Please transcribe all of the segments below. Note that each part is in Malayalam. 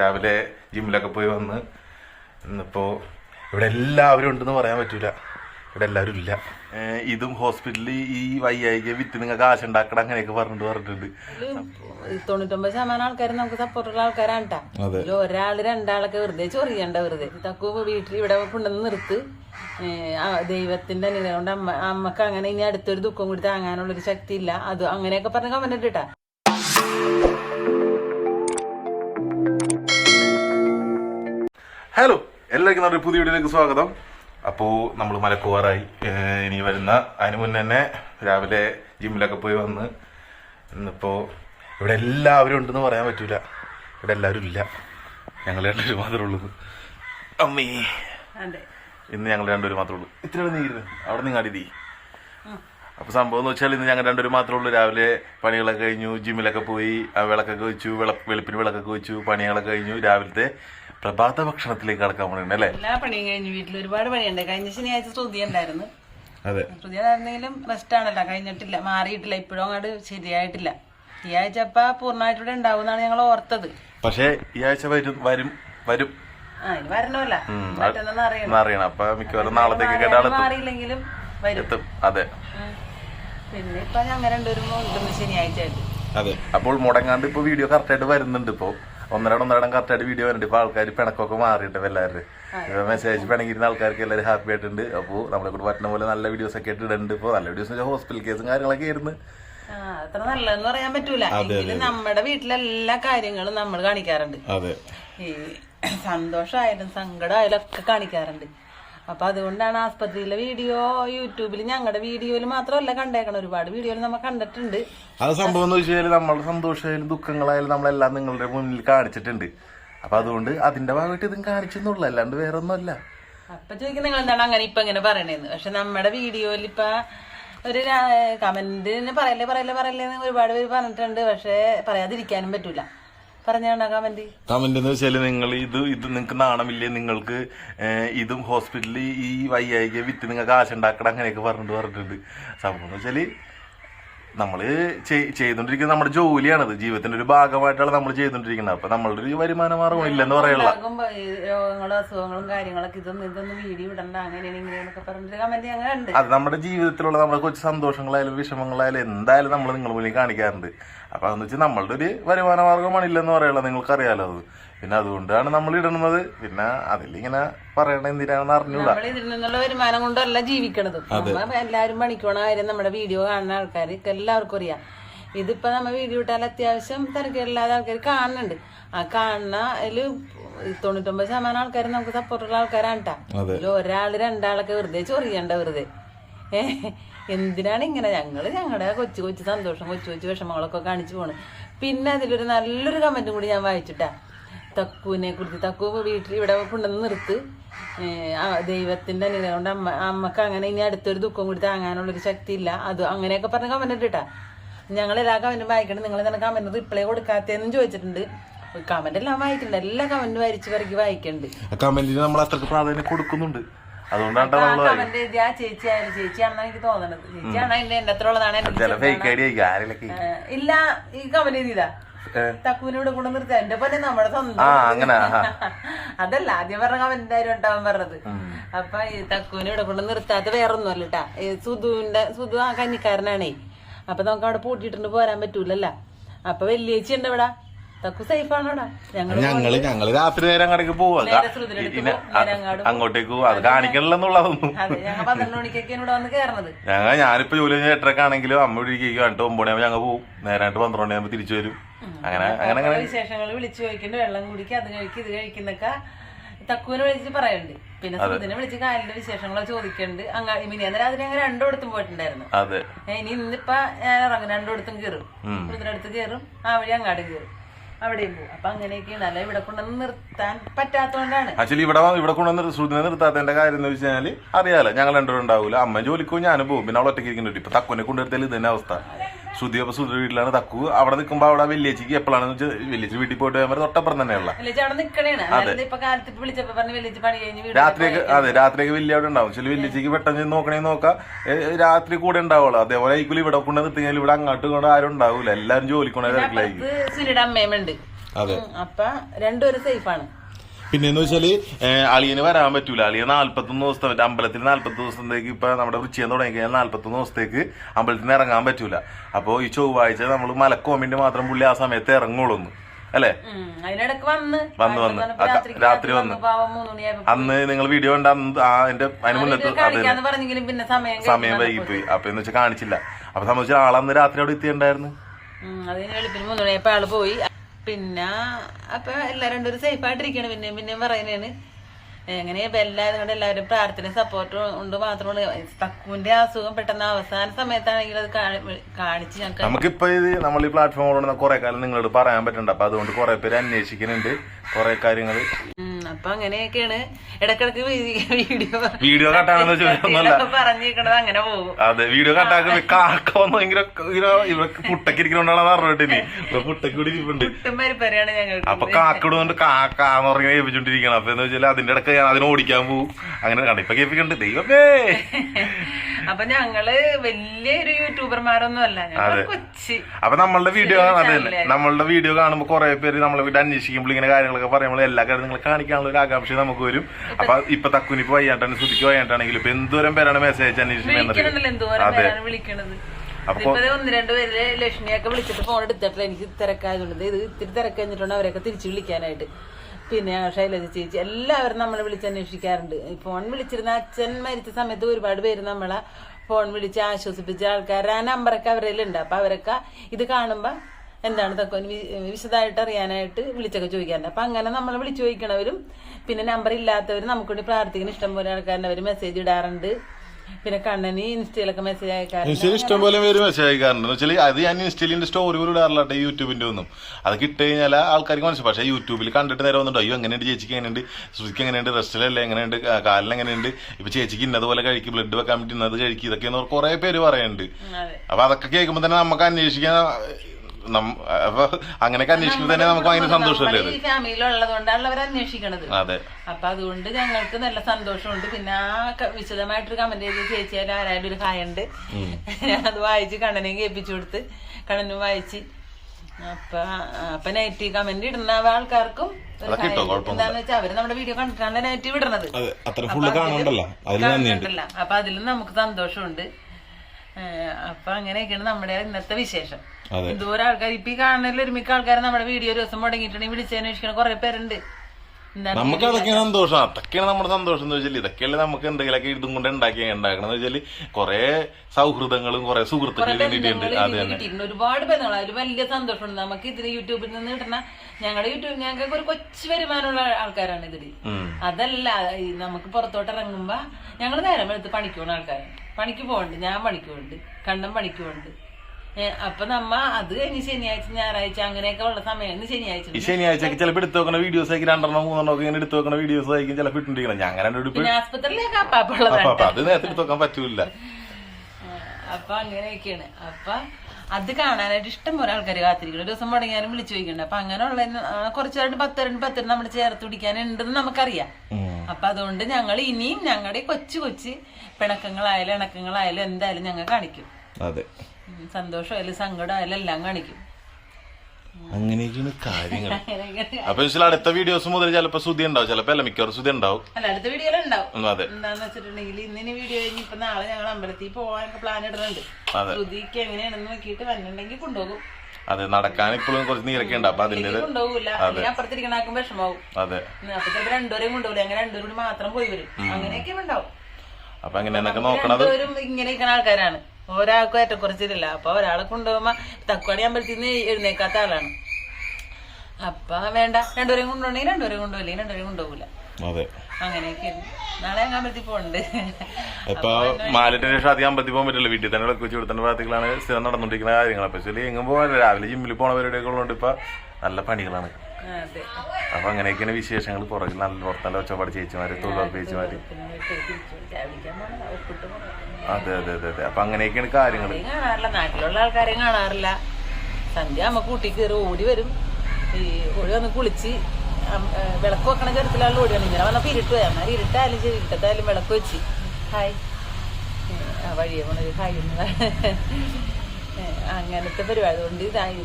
രാവിലെ ജിമ്മിലൊക്കെ പോയി വന്ന് ഇന്നിപ്പോ ഇവിടെ എല്ലാവരും ഉണ്ടെന്ന് പറയാൻ പറ്റൂല. ഇവിടെ എല്ലാവരും ഇല്ല. ഇതും ഹോസ്പിറ്റലിൽ ഈ വയ്യായിക വിറ്റ് നിങ്ങൾ കാശുണ്ടാക്കണം അങ്ങനെയൊക്കെ പറഞ്ഞിട്ട് പറഞ്ഞിട്ടുണ്ട്. തൊണ്ണൂറ്റൊമ്പത് ശതമാനം ആൾക്കാർ നമുക്ക് സപ്പോർട്ടുള്ള ആൾക്കാരാണ് കേട്ടോ ഒരാൾ രണ്ടാളൊക്കെ വെറുതെ ചൊറിയണ്ട വെറുതെ. തക്കു വീട്ടിൽ ഇവിടെ കൊണ്ടുവന്ന് നിർത്ത്. ദൈവത്തിന്റെ അനുഗ്രഹം കൊണ്ട് അമ്മ അമ്മയ്ക്ക് അങ്ങനെ ഇനി അടുത്തൊരു ദുഃഖം കൂടി താങ്ങാനുള്ള ഒരു ശക്തി ഇല്ല അത് അങ്ങനെയൊക്കെ പറഞ്ഞ കമന്റ് ഇട്ടാ ഹലോ എല്ലാവർക്കും നമ്മുടെ പുതിയ വീഡിയോയിലേക്ക് സ്വാഗതം. അപ്പോൾ നമ്മൾ മലക്കുവാറായി. ഇനി വരുന്ന അതിന് മുന്നേ തന്നെ രാവിലെ ജിമ്മിലൊക്കെ പോയി വന്ന് ഇന്നിപ്പോൾ ഇവിടെ എല്ലാവരും ഉണ്ടെന്ന് പറയാൻ പറ്റൂല. ഇവിടെ എല്ലാവരും ഇല്ല. ഞങ്ങൾ രണ്ടുപേരും മാത്രമേ ഉള്ളൂ. അമ്മേ. ഇന്ന് ഞങ്ങൾ രണ്ടുപേരും മാത്രമേ ഉള്ളൂ. ഇത്ര നീരുന്നു അവിടെ നിങ്ങൾ അടി അപ്പോൾ സംഭവം എന്ന് വെച്ചാൽ ഇന്ന് ഞങ്ങൾ രണ്ടുപേരും മാത്രമേ ഉള്ളൂ. രാവിലെ പണികളൊക്കെ കഴിഞ്ഞു ജിമ്മിലൊക്കെ പോയി വിളക്കൊക്കെ വെച്ചു വിള വെളുപ്പിന് വിളക്കൊക്കെ വെച്ചു പണികളൊക്കെ കഴിഞ്ഞു. രാവിലത്തെ പ്രഭാത ഭക്ഷണത്തിലേക്ക് കടക്കാൻ വേണ്ടി അല്ലേ? എല്ലാ പണിയും കഴിഞ്ഞു വീട്ടിൽ ഒരുപാട് പണിയുണ്ട്. കഴിഞ്ഞ ശനിയാഴ്ച ശ്രുതി ഉണ്ടായിരുന്നു. അതെ. ശ്രുതി ഉണ്ടായിരുന്നെങ്കിലും റെസ്റ്റ് ആണല്ലോ. കഴിഞ്ഞിട്ടില്ല. മാറിയിട്ടില്ല. ഇപ്പോഴും അങ്ങോട്ട് ശരിയായിട്ടില്ല. ഈ ആഴ്ച അപ്പ പൂർണമായിട്ട് ഇവിടെ ഉണ്ടാവും എന്നാണ് ഞങ്ങൾ ഓർത്തത്. പക്ഷേ ഈ ആഴ്ച വരും വരും വരും. അറിയണം. അപ്പൊ മിക്കവാറും നാളത്തേക്ക് മാറിയില്ലെങ്കിലും വരും. എത്തും. അതെ. പിന്നെ ഇപ്പൊ ശനിയാഴ്ച അതെ. അപ്പോൾ മുടങ്ങാണ്ട് ഇപ്പൊ വീഡിയോ കറക്റ്റ് ആയിട്ട് വരുന്നുണ്ട് ഇപ്പൊ. ഒന്നരടം ഒന്നരടം കറക്റ്റായിട്ട് വീഡിയോ വരുന്നുണ്ട് ഇപ്പൊ ആൾക്കാർ പിണക്കൊക്കെ മാറിയിട്ട് എല്ലാവരും. മെസ്സേജ് പിണങ്ങിയിരുന്ന ആൾക്കാർക്ക് എല്ലാവരും ഹാപ്പി ആയിട്ടുണ്ട്. അപ്പോൾ നമ്മളെ കൂടെ പറ്റുന്ന പോലെ നല്ല വീഡിയോസ് ഒക്കെ ആയിട്ട് ഇടുന്നുണ്ട് ഇപ്പോൾ നല്ല വീഡിയോസ് ഹോസ്പിറ്റൽ കേസും കാര്യങ്ങളൊക്കെ ആയിരുന്നു. അത്ര നല്ലതെന്ന് പറയാൻ പറ്റൂല. എങ്കിലും നമ്മുടെ വീട്ടിലെല്ലാ കാര്യങ്ങളും നമ്മൾ കാണിക്കാറുണ്ട്. ഈ സന്തോഷമായാലും സങ്കടമായാലും ഒക്കെ കാണിക്കാറുണ്ട്. അപ്പൊ അതുകൊണ്ടാണ് ആസ്പത്രിയിലെ വീഡിയോ യൂട്യൂബിൽ ഞങ്ങളുടെ വീഡിയോയിൽ മാത്രമല്ല കണ്ടേക്കണം ഒരുപാട് വീഡിയോയിൽ നമ്മൾ കണ്ടിട്ടുണ്ട്. അത് സംഭവം എന്ന് വെച്ചാൽ നമ്മളുടെ സന്തോഷമായാലും ദുഃഖങ്ങളായാലും നമ്മളെല്ലാം നിങ്ങളുടെ മുന്നിൽ കാണിച്ചിട്ടുണ്ട്. അപ്പൊ അതുകൊണ്ട് അതിന്റെ ഭാഗമായിട്ട് ഇതും കാണിച്ചെന്നുള്ളൂ. അല്ലാണ്ട് വേറെ ഒന്നുമല്ല അപ്പൊ ചോദിക്കും നിങ്ങൾ എന്താണ് അങ്ങനെ ഇപ്പൊ ഇങ്ങനെ പറയണേന്ന്? പക്ഷെ നമ്മുടെ വീഡിയോയിൽ ഇപ്പൊ ഒരു കമന്റിന് പറയല്ലേ പറയല്ലേ പറയല്ലേ ഒരുപാട് പേര് പറഞ്ഞിട്ടുണ്ട്. പക്ഷെ പറയാതിരിക്കാനും പറ്റൂല. കമന്റ്. വെച്ചാൽ നിങ്ങൾ ഇത് ഇത് നിങ്ങൾക്ക് നാണമില്ലേ? നിങ്ങൾക്ക് ഇതും ഹോസ്പിറ്റലിൽ ഈ വയ്യായിക വിറ്റ് നിങ്ങൾ കാശുണ്ടാക്കണം അങ്ങനെയൊക്കെ പറഞ്ഞിട്ട് പറഞ്ഞിട്ടുണ്ട്. സംഭവം എന്ന് വെച്ചാൽ നമ്മൾ ചെയ്- ചെയ്തുകൊണ്ടിരിക്കുന്നത് നമ്മുടെ ജോലിയാണത്. ജീവിതത്തിന്റെ ഒരു ഭാഗമായിട്ടാണ് നമ്മൾ ചെയ്തുകൊണ്ടിരിക്കുന്നത് അപ്പൊ നമ്മളുടെ ഒരു വരുമാന മാർഗം ഇല്ലെന്ന് പറയുള്ള രോഗങ്ങളും അസുഖങ്ങളും കാര്യങ്ങളൊക്കെ ഇതൊന്നും ഇതൊന്നും ഉണ്ട് അത് നമ്മുടെ ജീവിതത്തിലുള്ള നമ്മുടെ കൊച്ചു സന്തോഷങ്ങളായാലും വിഷമങ്ങളായാലും എന്തായാലും നമ്മൾ നിങ്ങൾ മുന്നിൽ കാണിക്കാറുണ്ട്. അപ്പൊ അതെന്ന് വെച്ചാൽ നമ്മളുടെ ഒരു വരുമാന മാർഗമാണ് ഇല്ലെന്ന് പറയുള്ളത് നിങ്ങൾക്കറിയാലോ അത്. പിന്നെ അതുകൊണ്ടാണ് നമ്മൾ ഇടുന്നത് പിന്നെ അതിലിങ്ങനെ പറയണ എന്തിനാണെന്ന് അറിഞ്ഞൂടാ. നമ്മൾ ഇതിൽ നിന്നുള്ള വരുമാനം കൊണ്ടല്ല ജീവിക്കണത്. എല്ലാരും പണിക്കോണ കാര്യം നമ്മുടെ വീഡിയോ കാണുന്ന ആൾക്കാർക്ക് എല്ലാവർക്കും അറിയാം. ഇതിപ്പോ നമ്മ വീഡിയോ ഇട്ടാൽ അത്യാവശ്യം തിരക്കില്ലാതെ ആൾക്കാർ കാണുന്നുണ്ട്. ആ കാണുന്ന അതിൽ തൊണ്ണൂറ്റൊമ്പത് ശതമാനം ആൾക്കാർ നമുക്ക് സപ്പോർട്ടുള്ള ആൾക്കാരാണ് കേട്ടോ ഒരാൾ രണ്ടാളൊക്കെ വെറുതെ ചൊറിയണ്ട വെറുതെ. എന്തിനാണ് ഇങ്ങനെ? ഞങ്ങൾ ഞങ്ങളുടെ കൊച്ചു കൊച്ചു സന്തോഷം കൊച്ചു കൊച്ചു വിഷമങ്ങളൊക്കെ കാണിച്ചു പോണ്. പിന്നെ അതിലൊരു നല്ലൊരു കമന്റും കൂടി ഞാൻ വായിച്ചിട്ടാ. തക്കുവിനെ കുറിച്ച്. തക്കു വീട്ടിൽ ഇവിടെ കൊണ്ടുവന്ന് നിർത്ത്. ദൈവത്തിന്റെ ദൈവത്തിന്റെ അനുഗ്രഹം കൊണ്ട് അമ്മ അമ്മയ്ക്ക് അങ്ങനെ ഇനി അടുത്തൊരു ദുഃഖം കൂടി താങ്ങാനുള്ളൊരു ശക്തിയില്ല. ശക്തി ഇല്ല അത് അങ്ങനെയൊക്കെ പറഞ്ഞ കമന്റ് ഇട്ടാ. ഞങ്ങൾ എല്ലാ കമന്റും വായിക്കണം നിങ്ങൾ തന്നെ കമന്റ് റിപ്ലൈ കൊടുക്കാത്തേന്നും ചോദിച്ചിട്ടുണ്ട്. കമന്റ് എല്ലാം വായിക്കുന്നുണ്ട് എല്ലാ കമന്റും വരിച്ച് പെറുക്കി വായിക്കുന്നുണ്ട് നമ്മൾ അത്രയ്ക്ക് പ്രാധാന്യം കൊടുക്കുന്നുണ്ട്. ചേച്ചിയാണെന്നാണ് എനിക്ക് തോന്നുന്നത് ചേച്ചിയാണ് എന്റെ അത്ര ഉള്ളതാണ് ഇല്ല ഈ കമന്റ് എഴുതിയതാ. എന്റെ പോലെ നമ്മുടെ സ്വന്തം അങ്ങനെ. അതല്ല ആദ്യം പറഞ്ഞ അവൻ എന്തായാലും ഉണ്ടാവാൻ പറഞ്ഞത്. അപ്പൊ ഈ തക്കുവിനെ ഇവിടെ കൊണ്ട് നിർത്താത്ത വേറൊന്നും അല്ലട്ടാ ഈ സുധുവിന്റെ സുധു ആ കന്നിക്കാരനാണേ. അപ്പൊ നമുക്ക് അവിടെ പൂട്ടിയിട്ടുണ്ട് പോരാൻ പറ്റൂലല്ല. അപ്പൊ വെല്ലിയേച്ചി ഉണ്ട് ഇവിടെ? ഞങ്ങൾ ഞങ്ങൾ രാത്രി നേരം അങ്ങോട്ടേക്ക് പോവാ. അങ്ങോട്ടേക്ക് പോവാ. അത് കാണിക്കണില്ലെന്നുള്ളതൊന്നും. ഞങ്ങൾ ഞാനിപ്പോ ജോലി കഴിഞ്ഞ എട്ടരക്ക് ആണെങ്കിലും അമ്മ ഇരിക്കും. എന്നിട്ട് ഒമ്പത് മണിയാകുമ്പോ ഞങ്ങൾ പോവും. നേരായിട്ട് പന്ത്രണ്ട് മണിയാകുമ്പോ തിരിച്ചു വരും. അങ്ങനെ അങ്ങനെ അങ്ങനെ. വിശേഷങ്ങൾ വിളിച്ചു ചോദിക്കുന്നുണ്ട് വെള്ളം കുടിക്കുക അത് കഴിക്കുക ഇത് കഴിക്കുന്നൊക്കെ തക്കുവിനെ വിളിച്ച് പറയണ്ട്. പിന്നെ സുഹൃത്തിനെ വിളിച്ച് കാലിന്റെ വിശേഷങ്ങളോ ചോദിക്കണ്ട്. അങ്ങ മിനിയാന്ന് രാത്രി ഞങ്ങൾ രണ്ടിടത്തും പോയിട്ടുണ്ടായിരുന്നു. ഇനി ഇന്നിപ്പ ഞാൻ ഇറങ്ങും. രണ്ടിടത്തും കയറും സുഹൃത്തിനടുത്ത് കയറും ആ വഴി അങ്ങാടും കയറും ആക്ച്വലി ഇവിടെ ഇവിടെ കൊണ്ടുവന്ന് ശ്രുതിനെ നിർത്താത്തതിന്റെ കാര്യം എന്ന് വെച്ച് അറിയാലോ ഞങ്ങൾ രണ്ടുപേരും ഉണ്ടാവില്ല അമ്മ ജോലിക്കും ഞാനും പോകും. പിന്നെ അവൾ ഒറ്റയ്ക്ക് ഇരിക്കുന്നുണ്ട്. ഇപ്പൊ തക്കുനെ കൊണ്ടുവരുത്തൽ ഇതന്നെ അവസ്ഥ. ശ്രുതി അപ്പൊ ശ്രുതി വീട്ടിലാണ് തക്കു. അവിടെ നിൽക്കുമ്പോ അവിടെ വലിയച്ചിക്ക് എപ്പോഴാണെന്ന് വെച്ചാൽ വലിയച്ചി വീട്ടിൽ പോയിട്ട് വരുമ്പോൾ തൊട്ടപ്പുറം തന്നെയുള്ള രാത്രിയൊക്കെ അതെ രാത്രിയൊക്കെ വലിയ അവിടെ ഉണ്ടാവും. ചില വലിയച്ചിക്ക് പെട്ടെന്ന് നോക്കണേ നോക്കാം. രാത്രി കൂടെ ഉണ്ടാവുള്ളൂ. അതേപോലെ ഈക്കുലി ഇവിടെ കൊണ്ട് നിർത്തി കഴിഞ്ഞാൽ ഇവിടെ അങ്ങോട്ട് കൊണ്ട് ആരും ഉണ്ടാവൂല. എല്ലാരും ജോലിക്കൊണ്ടേ തിരക്കിലായിരിക്കും. അപ്പുറത്ത് സുനിയുടെ അമ്മയുമുണ്ട് അതെ. അപ്പൊ രണ്ടുപേരും സേഫാണ് പിന്നെന്ന് വെച്ചാൽ ഏഹ്, അളിയന് വരാൻ പറ്റൂല. അളിയ നാല്പത്തൊന്ന് ദിവസത്തെ അമ്പലത്തിൽ നാല്പത്തി ദിവസത്തേക്ക് ഇപ്പൊ നമ്മുടെ വൃശ്ചികം തുടങ്ങി കഴിഞ്ഞാൽ നാല്പത്തൊന്ന് ദിവസത്തേക്ക് അമ്പലത്തിൽ നിന്ന് ഇറങ്ങാൻ പറ്റൂല. അപ്പൊ ഈ ചൊവ്വാഴ്ച നമ്മൾ മലക്കോമിന്റെ മാത്രം പുള്ളി ആ സമയത്ത് ഇറങ്ങുള്ളൂ അല്ലേ. അതിനിടക്ക് വന്ന്. വന്ന് രാത്രി വന്ന്. അന്ന് നിങ്ങൾ വീഡിയോ ഉണ്ട് അന്ന് അതിന്റെ അതിന് മുന്നത്ത് പിന്നെ സമയം വൈകിപ്പോയി. അപ്പൊ എന്ന് വെച്ചാൽ കാണിച്ചില്ല. അപ്പൊ സംബന്ധിച്ച ആളന്ന് രാത്രി അവിടെ എത്തിയുണ്ടായിരുന്നു ഉം, അതിന് വെളുപ്പിന് മൂന്ന് മണിയായപ്പോ ആൾ പോയി. പിന്നെ അപ്പൊ എല്ലാരും ഒരു സേഫ് ആയിട്ടിരിക്കണം പിന്നെ പിന്നെയും പറയുന്നതാണ്. എങ്ങനെ എല്ലാവരും കൂടെ എല്ലാവരും പ്രാർത്ഥന സപ്പോർട്ട് ഉണ്ട് മാത്രമാണ് തക്കുവിന്റെ അസുഖം പെട്ടെന്ന് അവസാന സമയത്താണെങ്കിൽ അത് കാണി- കാണിച്ച് ഞങ്ങൾക്ക് നമുക്കിപ്പോ ഇത് നമ്മൾ ഈ പ്ലാറ്റ്ഫോമിലൂടെ കുറെ കാലം നിങ്ങളോട് പറയാൻ പറ്റണ്ട അപ്പൊ അതുകൊണ്ട് കുറെ പേര് അന്വേഷിക്കുന്നുണ്ട്. കുറെ കാര്യങ്ങൾ അപ്പൊ അങ്ങനെയൊക്കെയാണ് ഇടക്കിടക്ക് വീഡിയോ വീഡിയോ പറഞ്ഞിരിക്കണത് അങ്ങനെ പോകും. അതെ വീഡിയോ കട്ടാക്കി കാക്ക വന്ന് ഭയങ്കര ഇവർക്ക് പുട്ടക്ക് ഇരിക്കണോണ്ടാണെന്ന് പറഞ്ഞിട്ടിനി ഇപ്പൊ പുട്ടക്ക് കൂടി ഇരിപ്പുണ്ട്. ഒട്ടും പരിപ്പരയാണ് ഞങ്ങൾക്ക് അപ്പൊ കാക്കടുകൊണ്ട് കാക്കാന്ന് പറഞ്ഞ ഏൽപ്പിച്ചോണ്ടിരിക്കണം. അപ്പൊ എന്ന് വെച്ചാൽ അതിന്റെ ഇടയ്ക്ക് ഞാൻ അതിനെ ഓടിക്കാൻ പോകും അങ്ങനെ കണ്ടിപ്പൊ കേൾപ്പിക്കണ്ട്. ദൈവമേ! അപ്പൊ ഞങ്ങൾ വലിയൊരു യൂട്യൂബർമാരൊന്നും അല്ല. ഞങ്ങൾ കൊച്ചി. അപ്പൊ നമ്മളുടെ വീഡിയോ അതെ നമ്മളുടെ വീഡിയോ കാണുമ്പോൾ കുറെ പേര് നമ്മളെ വീട് അന്വേഷിക്കുമ്പോൾ ഇങ്ങനെ കാര്യങ്ങളൊക്കെ പറയുമ്പോൾ എല്ലാ കാര്യങ്ങളും നിങ്ങൾ കാണിക്കാനുള്ള ഒരു ആകാംക്ഷ നമുക്ക് വരും. അപ്പൊ ഇപ്പൊ തക്കുനിപ്പ് വയ്യാട്ടാണ് ശ്രുതിക്ക് വയ്യാട്ടാണെങ്കിലും ഇപ്പൊ എന്തോരം പേരാണ് മെസ്സേജ് അന്വേഷിക്കുന്നത് അതെ. ഒന്ന് രണ്ട് പേര് ലക്ഷ്മിയൊക്കെ വിളിച്ചിട്ട് ഫോൺ എടുത്തിട്ടില്ല. എനിക്ക് തിരക്കായതുകൊണ്ട്. ഇത് ഇത്തിരി തിരക്ക് കഴിഞ്ഞിട്ടുണ്ട് അവരൊക്കെ തിരിച്ചു വിളിക്കാനായിട്ട്. പിന്നെ ശൈലജ ചേച്ചി എല്ലാവരും നമ്മളെ വിളിച്ച് അന്വേഷിക്കാറുണ്ട്. ഫോൺ വിളിച്ചിരുന്ന അച്ഛൻ മരിച്ച സമയത്ത് ഒരുപാട് പേര് നമ്മളെ ഫോൺ വിളിച്ച് ആശ്വസിപ്പിച്ച ആൾക്കാരുടെ ആ നമ്പറൊക്കെ അവരെല്ലാം ഉണ്ട് അപ്പൊ അവരൊക്കെ ഇത് കാണുമ്പോ എന്താണ് തക്കോ വിശദമായിട്ട് അറിയാനായിട്ട് വിളിച്ചൊക്കെ ചോദിക്കാറുണ്ട്. അപ്പൊ അങ്ങനെ നമ്മളെ വിളിച്ചു ചോദിക്കണവരും പിന്നെ നമ്പർ ഇല്ലാത്തവരും നമുക്ക് വേണ്ടി പ്രാർത്ഥിക്കുന്ന ഇഷ്ടം പോലെ ആൾക്കാരുടെ അവർ മെസ്സേജ് ഇടാറുണ്ട്. പിന്നെ കണ്ണന് ഇൻസ്റ്റയിലൊക്കെ മെസ്സേജ് അയക്കാറുണ്ട്. ഇഷ്ടം പോലെ പേര് മെസ്സേജ് അയക്കാറുണ്ട്. വെച്ചാൽ അത് ഞാൻ ഇൻസ്റ്റയിലിന്റെ സ്റ്റോറി പോലും ഇടാറില്ലാട്ടെ യൂട്യൂബിന്റെ ഒന്നും. അത് കിട്ടി കഴിഞ്ഞാൽ ആൾക്കാർക്ക് മനസ്സിലാവും. പക്ഷേ യൂട്യൂബിൽ കണ്ടിട്ട് നേരെ വന്നിട്ടോ അയ്യോ എങ്ങനെയുണ്ട് ചേച്ചിക്ക് എങ്ങനെയുണ്ട്? സുസിക്ക് എങ്ങനെയുണ്ട്? റെസ്റ്റിലല്ലേ എങ്ങനെയുണ്ട്? കാലിന് എങ്ങനെയുണ്ട്? ഇപ്പൊ ചേച്ചിക്ക് ഇന്നതുപോലെ കഴിക്കും ബ്ലഡ് വെക്കാൻ പറ്റി ഇന്നത് കഴിക്കും ഇതൊക്കെ കുറെ പേര് പറയുന്നുണ്ട്. അപ്പൊ അതൊക്കെ കേൾക്കുമ്പോൾ തന്നെ നമുക്ക് അന്വേഷിക്കാൻ അപ്പൊ അങ്ങനെയൊക്കെ അന്വേഷിക്കുമ്പോൾ തന്നെ നമുക്ക് ഭയങ്കര സന്തോഷമല്ലേ അത്? ഈ ഫാമിലിയിലുള്ളത് കൊണ്ടാണല്ലോ അവർ അന്വേഷിക്കണത്. അതെ. അപ്പൊ അതുകൊണ്ട് ഞങ്ങൾക്ക് നല്ല സന്തോഷമുണ്ട്. പിന്നെ ആ വിശദമായിട്ടൊരു കമന്റ് ചെയ്ത് ചേച്ചിയാലും ആരായാലും ഒരു കായുണ്ട് ഉണ്ട്. അത് വായിച്ച് കണ്ണനെയും കേൾപ്പിച്ചു കൊടുത്ത് കണ്ണനും വായിച്ച്. അപ്പൊ അപ്പൊ നെഗറ്റീവ് കമന്റ് ഇടുന്ന ആൾക്കാർക്കും. എന്താന്ന് വെച്ചാൽ അവർ നമ്മുടെ വീഡിയോ കണ്ടിട്ടാണ് നെഗറ്റീവ് ഇടുന്നത് അതെ അത്ര അപ്പൊ അതിൽ നമുക്ക് സന്തോഷമുണ്ട്. അപ്പൊ അങ്ങനെയൊക്കെയാണ് നമ്മുടെ ഇന്നത്തെ വിശേഷം. എന്തോരം ആൾക്കാർ ഇപ്പൊ ഈ കാണുന്നതിൽ ഒരുമിക്ക ആൾക്കാർ നമ്മുടെ വീഡിയോ ഒരു ദിവസം മുടങ്ങിയിട്ടുണ്ടെങ്കിൽ വിളിച്ചന്വേഷിക്കണ കുറെ പേരുണ്ട്. നമുക്ക് അതൊക്കെയാണ് സന്തോഷം. അതൊക്കെയാണ് നമ്മുടെ സന്തോഷം എന്ന് വെച്ചാൽ ഇതൊക്കെയല്ലേ നമുക്ക് എന്തെങ്കിലുമൊക്കെ ഇതും കൊണ്ട് ഉണ്ടാക്കി ഉണ്ടാക്കണം വെച്ചാൽ വെച്ചാൽ കുറെ സൗഹൃദങ്ങളും കുറെ സുഹൃത്തുക്കളും കിട്ടിയിട്ടുണ്ട്. അത് തന്നെ ഒരുപാട് ബന്ധങ്ങൾ. അതിൽ വലിയ സന്തോഷമുണ്ട്. നമുക്ക് ഇതിന് യൂട്യൂബിൽ നിന്ന് കിട്ടുന്ന ഞങ്ങളുടെ യൂട്യൂബ് ഞങ്ങൾക്ക് ഒരു കൊച്ചു വരുമാനമുള്ള ആൾക്കാരാണ് ഇതിൽ. അതല്ല നമുക്ക് പുറത്തോട്ട് ഇറങ്ങുമ്പോ ഞങ്ങൾ നേരം എടുത്ത് പണിക്ക് പോണ ആൾക്കാരാണ്. പണിക്ക് പോകണ്ട് ഞാൻ പണിക്ക് പോകണ്ട് കണ്ണൻ പണിക്ക് പോകുന്നുണ്ട് ഏഹ് അപ്പൊ നമ്മ അത് കഴിഞ്ഞ് ശനിയാഴ്ച ഞായറാഴ്ച അങ്ങനെയൊക്കെ ഉള്ള സമയം ശനിയാഴ്ച ശനിയാഴ്ച ചിലപ്പോ എടുത്തു വെക്കുന്ന വീഡിയോസ് ആയിരിക്കും രണ്ടെണ്ണം മൂന്നെണ്ണം ഒക്കെ ഇങ്ങനെ എടുത്തു വെക്കുന്ന വീഡിയോസ് ആയിരിക്കും ചിലപ്പോൾ ഇട്ടിരിക്കണം ഞാൻ അങ്ങനെ ആസ്പത്രിയിലേക്ക് അത് നേരത്തെ എടുത്തു വെക്കാൻ പറ്റൂല അപ്പൊ അങ്ങനെയൊക്കെയാണ്. അപ്പൊ അത് കാണാനായിട്ട് ഇഷ്ടം പോലെ ആൾക്കാർ കാത്തിരിക്കണം ഒരു ദിവസം മുടങ്ങിയാലും വിളിച്ചു ചോദിക്കണ്ട. അപ്പൊ അങ്ങനെയുള്ള കുറച്ചായിട്ട് പത്ത് രണ്ട് പത്ത് നമ്മൾ ചേർത്ത് പിടിക്കാനുണ്ടെന്ന് നമുക്കറിയാം. അപ്പൊ അതുകൊണ്ട് ഞങ്ങൾ ഇനിയും ഞങ്ങളുടെ കൊച്ചു കൊച്ചു പിണക്കങ്ങളായാലും ഇണക്കങ്ങളായാലും എന്തായാലും ഞങ്ങൾ കാണിക്കും. അതെ. സന്തോഷമായാലും സങ്കടമായാലും എല്ലാം കാണിക്കും. അങ്ങനെയൊക്കെയാണ് കാര്യങ്ങൾ. അപ്പൊ വെച്ചാൽ അടുത്ത വീഡിയോസ് മുതൽ ചിലപ്പോ സുതി ഉണ്ടാവും ചിലപ്പോ അല്ല മിക്കവാറും സുതി ഉണ്ടാവും. അല്ല അടുത്ത വീഡിയോയിൽ ഉണ്ടാവും. അതെ. എന്താന്ന് വെച്ചിട്ടുണ്ടെങ്കിൽ ഇന്നിന് വീഡിയോ കഴിഞ്ഞ് ഇപ്പൊ നാളെ ഞങ്ങൾ അമ്പലത്തിൽ പോവാനൊക്കെ പ്ലാൻ ഇടുന്നുണ്ട്. ശ്രുതിക്ക് എങ്ങനെയാണെന്ന് നോക്കിയിട്ട് വന്നിട്ടുണ്ടെങ്കിൽ കൊണ്ടുപോകും. അതെ നടക്കാൻ ഇപ്പോഴും കുറച്ച് നീരൊക്കെ ഉണ്ട്. അപ്പൊ അതിന്റെ അപ്പുറത്തിരിക്കണാക്കും വിഷമാവും അതെ. അപ്പൊ ചിലപ്പോ രണ്ടുപേരെയും കൊണ്ടുപോകും അങ്ങനെ രണ്ടുപേരും മാത്രം പോയി വരും. അങ്ങനെയൊക്കെ ഉണ്ടാവും. അപ്പൊ എങ്ങനെയെന്നൊക്കെ നോക്കണത്? ഇങ്ങനെ ഇരിക്കുന്ന ആൾക്കാരാണ്. ഒരാൾക്കും ഏറ്റക്കുറച്ചിലില്ല അപ്പൊ ഒരാളെ കൊണ്ടുപോകുമ്പോ തക്കുവാടി അമ്പലത്തിൽ നിന്ന് എഴുന്നേക്കാത്ത ആളാണ്. അപ്പൊ വേണ്ട. രണ്ടുപേരെയും കൊണ്ടുപോകണമെങ്കിൽ രണ്ടുപേരെയും കൊണ്ടുപോകില്ല. രണ്ടുപേരെയും കൊണ്ടുപോകില്ല. അതെ. അങ്ങനെയൊക്കെയാണ് നാളെ ഞങ്ങൾ അമ്പലത്തിൽ പോകണ്ട്. ഇപ്പൊ മാലിന്റെ ശേഷം അധികം അമ്പലത്തിൽ പോകാൻ പറ്റില്ല. വീട്ടിൽ തന്നെ വിളക്ക് വെച്ച് കൊടുത്തേണ്ട ഭാഗത്തേക്കാണ് സ്ഥിരം നടന്നുകൊണ്ടിരിക്കുന്ന കാര്യങ്ങൾ. അപ്പൊ വെച്ചാൽ എങ്ങും പോകാൻ രാവിലെ ജിമ്മിൽ പോണ പരിപാടിയൊക്കെ ഉള്ളതുകൊണ്ട് ഇപ്പൊ നല്ല പണികളാണ്. അപ്പൊ അങ്ങനെയൊക്കെയാണ് വിശേഷങ്ങൾ പുറകിൽ നല്ല പുറത്തല്ല ഒച്ചപ്പാട് ചേച്ചിമാര് തൊഴിലുറപ്പ് ചേച്ചിമാര്. അതെ അതെ അതെ അതെ. അപ്പൊ അങ്ങനെയൊക്കെയാണ് കാര്യങ്ങൾ കാണാറില്ല. നാട്ടിലുള്ള ആൾക്കാരെയും കാണാറില്ല. സന്ധ്യ അമ്മ കൂട്ടി കയറി ഓടി വരും. ഈ ഓടി വന്ന് കുളിച്ച് വിളക്ക് വെക്കണ കരുത്തിലാണ് ഓടി വന്നു. ഇങ്ങനെ വന്നപ്പോ ഇരുട്ട് പോയി അമ്മ ഇരുട്ടായാലും ശരി ഇരുട്ടത്തായാലും വിളക്ക് വെച്ച്. ഹായ്. ആ വഴിയെ പോണത് ഹായ് അങ്ങനത്തെ പരിപാടി. കൊണ്ട്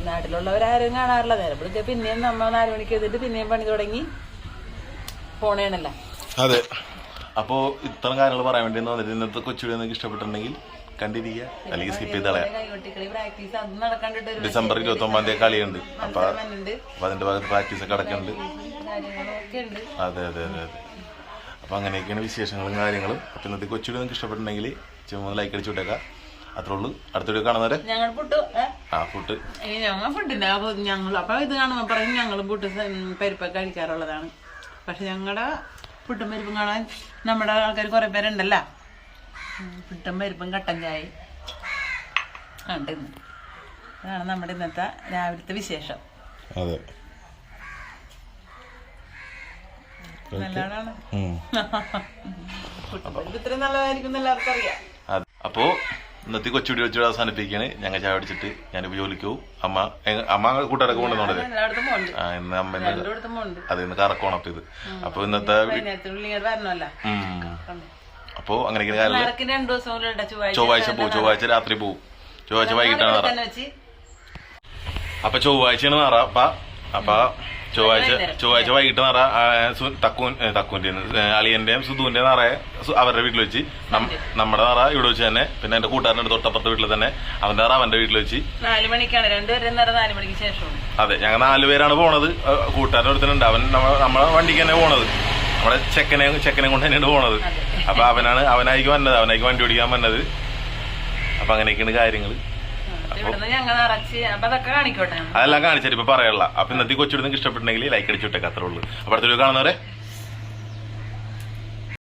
നാട്ടിലുള്ളവരാരും കാണാറില്ല. നേരം വിളിക്കുക പിന്നെയും നമ്മ നാല് മണിക്ക് എഴുതിട്ട് പിന്നെയും പണി തുടങ്ങി പോണേണല്ല. അതെ. അപ്പോൾ ഇത്തരം കാര്യങ്ങൾ പറയാൻ വേണ്ടി വന്നിട്ട് ഇന്നത്തെ കൊച്ചുകൂടി നിങ്ങൾക്ക് ഇഷ്ടപ്പെട്ടിട്ടുണ്ടെങ്കിൽ കണ്ടിരിക്കുക. അല്ലെങ്കിൽ സ്കിപ്പ് ചെയ്ത് കളയാം. ഡിസംബർ ഇരുപത്തി ഒമ്പതാം തീയതി കളിയുണ്ട്. അപ്പൊ അപ്പൊ അതിന്റെ ഭാഗത്ത് പ്രാക്ടീസ് ഒക്കെ അടക്കുന്നുണ്ട് അതെ അതെ അതെ അതെ. അപ്പൊ അങ്ങനെയൊക്കെയാണ് വിശേഷങ്ങളും കാര്യങ്ങളും. അപ്പൊ ഇന്നത്തെ കൊച്ചുകൂടി നിങ്ങൾക്ക് ഇഷ്ടപ്പെട്ടിട്ടുണ്ടെങ്കിൽ ചുമ്മാ ലൈക്ക് അടിച്ചു വിട്ടേക്കാം. അത്രേ ഉള്ളൂ. അടുത്ത വീഡിയോ കാണുന്നവരെ. ഞങ്ങൾ പുട്ട് ആ ഫുഡ് ഞങ്ങൾ ഫുഡിന്റെ അപ്പൊ ഞങ്ങൾ അപ്പൊ ഇത് കാണുമ്പോ പറയും ഞങ്ങൾ ഉം, പരിപ്പൊക്കെ കഴിക്കാറുള്ളതാണ്. പക്ഷെ ഞങ്ങളുടെ പുട്ടും പരിപ്പും കാണാൻ നമ്മുടെ ആൾക്കാർ കുറെ പേരുണ്ടല്ലോ. പിട്ടും പരിപ്പും കട്ടൻ ചായ ഉണ്ട് ഇന്ന്. അതാണ് നമ്മുടെ ഇന്നത്തെ രാവിലത്തെ വിശേഷം. അതെ. നല്ലതാണ് ഇത്രയും നല്ലതായിരിക്കും എല്ലാവർക്കും അറിയാം. അപ്പോ ഇന്നത്തെ കൊച്ചുകൂടി വെച്ചു അവസാനിപ്പിക്കാണ് ഞങ്ങൾ ചായ അടിച്ചിട്ട് ഞാനിപ്പോ ജോലിക്ക് പോകും. അമ്മ അമ്മ കൂട്ടുകാരൊക്കെ കൊണ്ടുവന്നോണ്ടത് ആ ഇന്ന് അമ്മ ഇന്ന് അത് ഇന്ന് കറക്കോണം അപ്പൊ ഇത്. അപ്പൊ ഇന്നത്തെ. അപ്പൊ ഉണ്ട്. ചൊവ്വാഴ്ച പോകും. ചൊവ്വാഴ്ച രാത്രി പോകും. ചൊവ്വാഴ്ച വൈകിട്ടാണ് അപ്പൊ ചൊവ്വാഴ്ചയാണ് നാറ അപ്പ അപ്പൊ ചൊവ്വാഴ്ച ചൊവ്വാഴ്ച വൈകിട്ട് നിറ തക്കൂൻ തക്കൂന്റെ അളിയന്റെയും അളിയന്റെയും സുധുവിന്റെ നിറയെ അവരുടെ വീട്ടിൽ വെച്ച് നമ്മുടെ നിറ ഇവിടെ വെച്ച് തന്നെ പിന്നെ എന്റെ കൂട്ടുകാരന്റെ തൊട്ടപ്പുറത്തെ വീട്ടിൽ തന്നെ അവന്റെ നിറ അവന്റെ വീട്ടിൽ വെച്ച്. നാല് മണിക്കാണ്. രണ്ടുപേരും നേരം നാല് മണിക്ക് ശേഷമാണ്. അതെ ഞങ്ങൾ നാലുപേരാണ് പോണത്. കൂട്ടുകാരന്റെ ഒരുത്തനുണ്ട് അവൻ നമ്മ- നമ്മളെ വണ്ടിക്ക് തന്നെ പോണത്. നമ്മുടെ ചെക്കനെ ചെക്കനെ കൊണ്ട് തന്നെയാണ് പോണത്. അപ്പൊ അവനാണ് അവനായിരിക്കും വന്നത്. അവനായിരിക്കും വണ്ടി ഓടിക്കാൻ വന്നത്. അപ്പൊ അങ്ങനെയൊക്കെയാണ് കാര്യങ്ങൾ അതെല്ലാം കാണിച്ചാൽ ഇപ്പൊ പറയാനുള്ള. അപ്പൊ ഇന്നത്തെ കൊച്ചു ഇഷ്ടപ്പെട്ടുണ്ടെങ്കിൽ ലൈക്ക് അടിച്ചു വിട്ടേക്ക് അത്രേ ഉള്ളൂ. അപ്പൊ അടുത്തൊരു കാണുന്നവരെ